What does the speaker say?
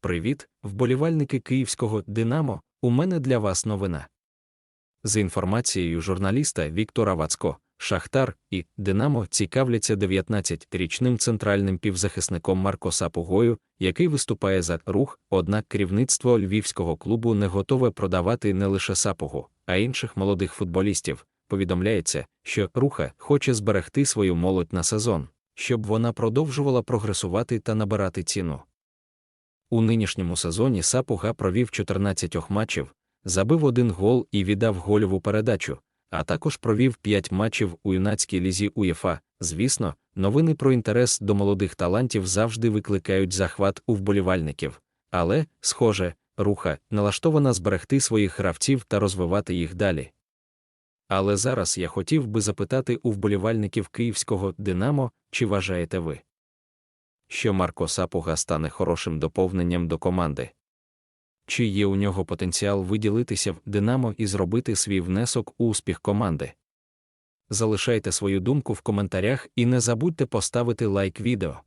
Привіт, вболівальники київського Динамо. У мене для вас новина. За інформацією журналіста Віктора Вацько, Шахтар і Динамо цікавляться 19-річним центральним півзахисником Марко Сапугою, який виступає за рух, однак керівництво львівського клубу не готове продавати не лише Сапугу, а інших молодих футболістів. Повідомляється, що руха хоче зберегти свою молодь на сезон, щоб вона продовжувала прогресувати та набирати ціну. У нинішньому сезоні Сапуга провів 14 матчів, забив один гол і віддав гольову передачу, а також провів 5 матчів у юнацькій лізі УЄФА. Звісно, новини про інтерес до молодих талантів завжди викликають захват у вболівальників. Але, схоже, руха налаштована зберегти своїх гравців та розвивати їх далі. Але зараз я хотів би запитати у вболівальників київського Динамо, чи вважаєте ви, що Марко Сапуга стане хорошим доповненням до команди? Чи є у нього потенціал виділитися в Динамо і зробити свій внесок у успіх команди? Залишайте свою думку в коментарях і не забудьте поставити лайк відео.